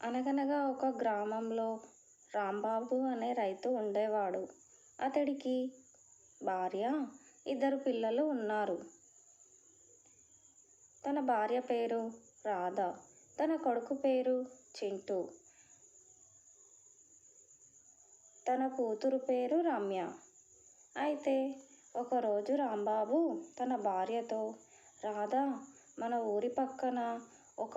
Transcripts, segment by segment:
అనగనగా ఒక గ్రామంలో రాంబాబు అనే రైతు ఉండేవాడు. అతడికి భార్య, ఇద్దరు పిల్లలు ఉన్నారు. తన భార్య పేరు రాధ. తన కొడుకు పేరు చింటూ. తన కూతురు పేరు రమ్య. అయితే ఒకరోజు రాంబాబు తన భార్యతో రాధా! మన ఊరి పక్కన ఒక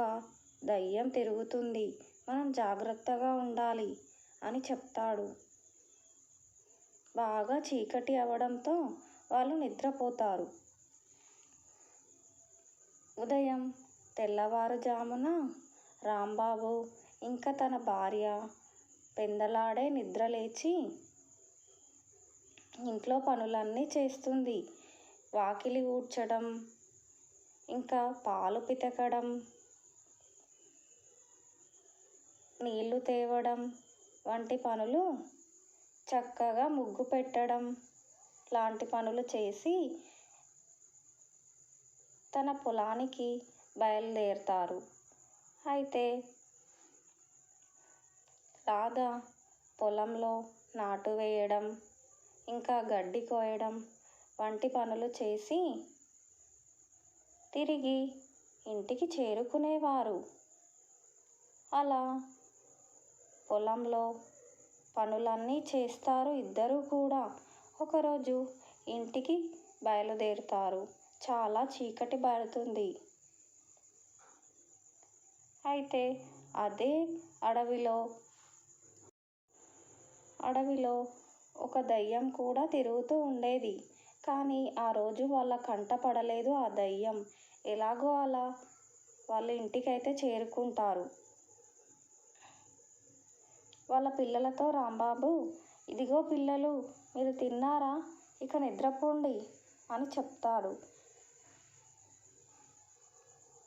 దయ్యం తిరుగుతుంది. మనం జాగ్రత్తగా ఉండాలి అని చెప్తాడు. బాగా చీకటి అవడంతో వాళ్ళు నిద్రపోతారు. ఉదయం తెల్లవారుజామున రాంబాబు ఇంకా తన భార్య పెందలాడే నిద్రలేచి ఇంట్లో పనులన్నీ చేస్తుంది. వాకిలి ఊడ్చడం, ఇంకా పాలు పితకడం, నీళ్ళు తేవడం వంటి పనులు చక్కగా ముగ్గు పెట్టడం లాంటి పనులు చేసి తన పొలానికి బయలుదేరుతారు అయితే రాధ పొలంలో నాటు వేయడం, ఇంకా గడ్డి కోయడం వంటి పనులు చేసి తిరిగి ఇంటికి చేరుకునేవారు. అలా పొలంలో పనులన్నీ చేస్తారు ఇద్దరూ కూడా. ఒకరోజు ఇంటికి బయలుదేరుతారు చాలా చీకటి పడుతుంది. అయితే అదే అడవిలో అడవిలో ఒక దయ్యం కూడా తిరుగుతూ ఉండేది. కానీ ఆ రోజు వాళ్ళ కంట పడలేదు ఆ దయ్యం ఎలాగో అలా వాళ్ళ ఇంటికైతే చేరుకుంటారు. వాళ్ళ పిల్లలతో రాంబాబు ఇదిగో పిల్లలు మీరు తిన్నారా? ఇక నిద్రపోండి అని చెప్తాడు.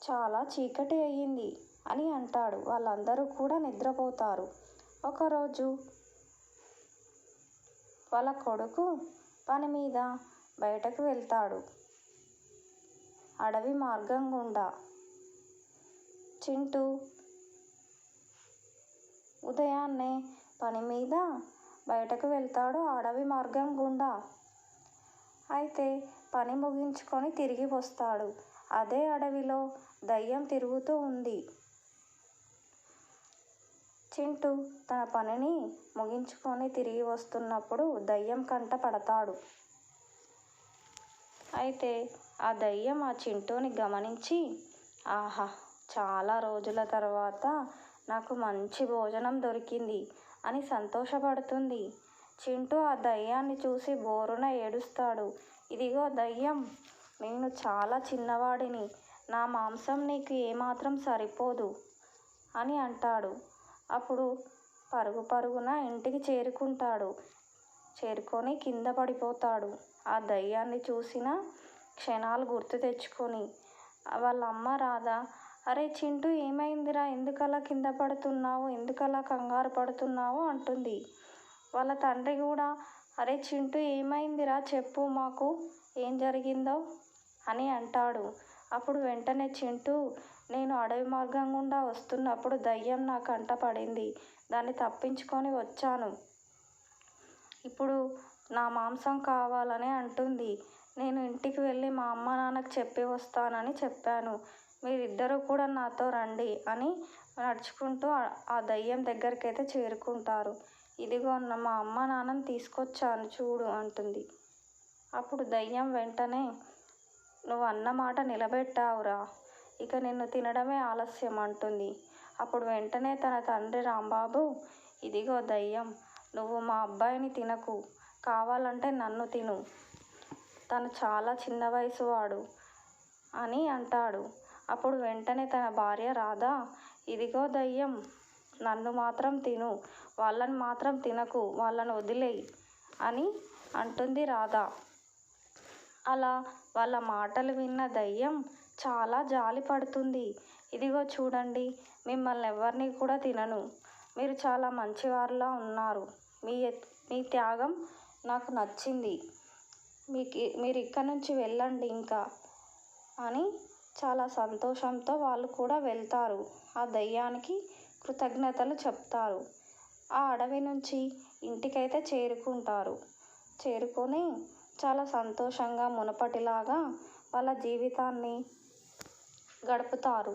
చాలా చీకటి అయింది అని అంటాడు. వాళ్ళందరూ కూడా నిద్రపోతారు. ఒకరోజు వాళ్ళ కొడుకు పని మీద బయటకు వెళ్తాడు అడవి మార్గం గుండా. చింటూ ఉదయాన్నే పని మీద బయటకు వెళ్తాడు అడవి మార్గం గుండా. అయితే పని ముగించుకొని తిరిగి వస్తాడు. అదే అడవిలో దయ్యం తిరుగుతూ ఉంది. చింటూ తన పనిని ముగించుకొని తిరిగి వస్తున్నప్పుడు దయ్యం కంట పడతాడు. అయితే ఆ దయ్యం ఆ చింటూని గమనించి ఆహా! చాలా రోజుల తర్వాత నాకు మంచి భోజనం దొరికింది అని సంతోషపడుతుంది. చింటూ ఆ దయ్యాన్ని చూసి బోరున ఏడుస్తాడు. ఇదిగో దెయ్యం! నేను చాలా చిన్నవాడిని. నా మాంసం నీకు ఏమాత్రం సరిపోదు అని అంటాడు. అప్పుడు పరుగు పరుగున ఇంటికి చేరుకుంటాడు. చేరుకొని కింద పడిపోతాడు. ఆ దయ్యాన్ని చూసిన క్షణాలు గుర్తు తెచ్చుకొని వాళ్ళ అమ్మ రాధ అరే చింటూ ఏమైందిరా? ఎందుకలా కింద పడుతున్నావు? ఎందుకలా కంగారు పడుతున్నావు? అంటుంది. వాళ్ళ తండ్రి కూడా అరే చింటూ ఏమైందిరా చెప్పు మాకు ఏం జరిగిందో అని అంటాడు. అప్పుడు వెంటనే చింటూ నేను అడవి మార్గం గుండా వస్తున్నప్పుడు దెయ్యం నా కంట పడింది. దాన్ని తప్పించుకొని వచ్చాను. ఇప్పుడు నా మాంసం కావాలని అంటుంది. నేను ఇంటికి వెళ్ళి మా అమ్మ నాన్నకి చెప్పి వస్తానని చెప్పాను. మీరిద్దరూ కూడా నాతో రండి అని నడుచుకుంటూ ఆ దెయ్యం అయితే చేరుకుంటారు. ఇదిగో మా అమ్మ నాన్నని తీసుకొచ్చాను చూడు అంటుంది. అప్పుడు దెయ్యం వెంటనే నువ్వు అన్న మాట నిలబెట్టావురా! ఇక నిన్ను తినడమే ఆలస్యం అంటుంది. అప్పుడు వెంటనే తన తండ్రి రాంబాబు ఇదిగో దయ్యం నువ్వు మా అబ్బాయిని తినకు. కావాలంటే నన్ను తిను. తను చాలా చిన్న వయసువాడు అని అంటాడు. అప్పుడు వెంటనే తన భార్య రాధ ఇదిగో దెయ్యం! నన్ను మాత్రం తిను. వాళ్ళని మాత్రం తినకు. వాళ్ళని వదిలేయి అని అంటుంది రాధ. అలా వాళ్ళ మాటలు విన్న దెయ్యం చాలా జాలి పడుతుంది. ఇదిగో చూడండి మిమ్మల్ని ఎవరిని కూడా తినను. మీరు చాలా మంచివారులా ఉన్నారు. మీ మీ త్యాగం నాకు నచ్చింది. మీకు మీరిక్కడి నుంచి వెళ్ళండి ఇంకా అని చాలా సంతోషంతో వాళ్ళు కూడా వెళ్తారు. ఆ దెయ్యానికి కృతజ్ఞతలు చెప్తారు. ఆ అడవి నుంచి ఇంటికైతే చేరుకుంటారు. చేరుకొని చాలా సంతోషంగా మునుపటిలాగా వాళ్ళ జీవితాన్ని గడుపుతారు.